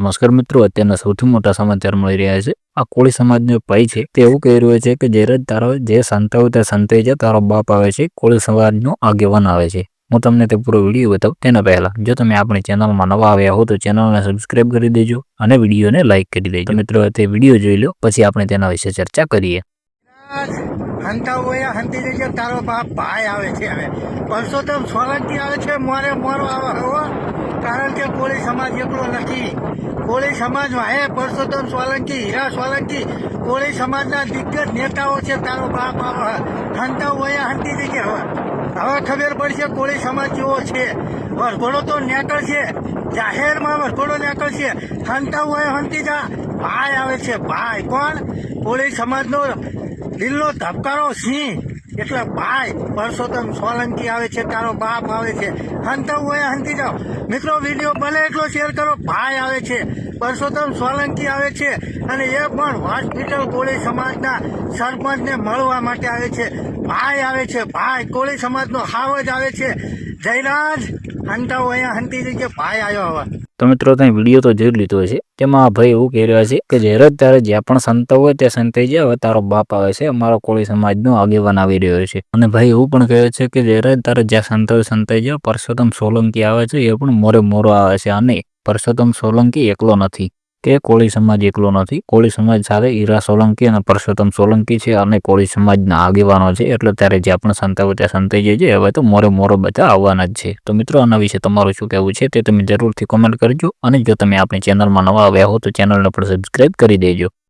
નમસ્કાર મિત્રો, અત્યારના સૌથી મોટા સમાચાર મળી રહ્યા છે. આ કોળી સમાજનો ભાઈ છે, તે એવું કહી રહ્યો છે કે જ્યારે તારો, જે સંતાવ તે સંતાઈ છે તારો બાપ આવે છે, કોળી સમાજનો આગેવાન આવે છે. હું તમને તે પૂરો વીડિયો બતાવું તેના પહેલા. જો તમે આપણી ચેનલમાં નવા આવ્યા હો તો ચેનલને સબસ્ક્રાઇબ કરી દેજો અને વિડીયોને લાઇક કરી દેજો. મિત્રો તે વીડિયો જોઈ લો, પછી આપણે તેના વિશે ચર્ચા કરીએ. તારો બાપ ભાઈ આવે છે પરસોત્તમ સોલંકી આવે છે, મોરે મોરો આવે કારણ કે કોળી સમાજ એકલો નથી. કોળી સમાજમાં હે પરસોત્તમ સોલંકી, હીરા સોલંકી. કોળી સમાજના દિગ્ગજ નેતાઓ છે, તારો બાપ હંતા હોય હંતી જગ્યા હવે. હવે ખબર પડશે કોળી સમાજ કેવો છે. વરઘોડો તો નેકળ છે જાહેરમાં વરઘોડો નેકળ છે હંતા હોય હંતી જા. ભાઈ આવે છે, ભાઈ કોણ? કોળી સમાજનો દિલનો ધબકારો સિંહ. એટલે ભાઈ, પરસોત્તમ સોલંકી આવે છે, તારો બાપ આવે છે. હંતા હોય, હંતી જાઓ. મિત્રો, વીડિયો ભલે એટલો શેર કરો, ભાઈ આવે છે. પરસોત્તમ સોલંકી આવે છે અને એ પણ હોસ્પિટલ કોળી સમાજના સરપંચને મળવા માટે આવે છે. ભાઈ આવે છે, ભાઈ. કોળી સમાજનો હાવ જ આવે છે. જયરાજ હંતા હોય હંતી જગ્યાએ ભાઈ આવ્યો હવે. તો મિત્રો તમે વીડિયો તો જોઈ લીધો છે તેમાં આ ભાઈ એવું કહી રહ્યા છે કે જ્યારે ત્યારે જ્યાં પણ સંત હોય તે સંતાઈ જાય તારો બાપ આવે છે, અમારો કોળી સમાજનો આગેવાન આવી રહ્યો છે. અને ભાઈ એવું પણ કહે છે કે જ્યારે તારે જ્યાં સંત હોય સંતાઈ જાય પરસોત્તમ સોલંકી આવે છે, એ પણ મોરે મોરો આવે છે, અને પરસોત્તમ સોલંકી એકલો નથી. કે કોળી સમાજ એકલો નથી. કોળી સમાજ સાથે ઈરા સોલંકી અને પરસોત્તમ સોલંકી છે અને કોળી સમાજના આગેવાનો છે. એટલે ત્યારે જે પણ સંતાવો ત્યાં સંતાઈ છે, હવે તો મોરે મોરો બધા આવવાના જ છે. તો મિત્રો, આના વિશે તમારું શું કહેવું છે તે તમે જરૂરથી કોમેન્ટ કરજો. અને જો તમે આપણી ચેનલમાં નવા આવ્યા હો તો ચેનલને પણ સબસ્ક્રાઈબ કરી દેજો.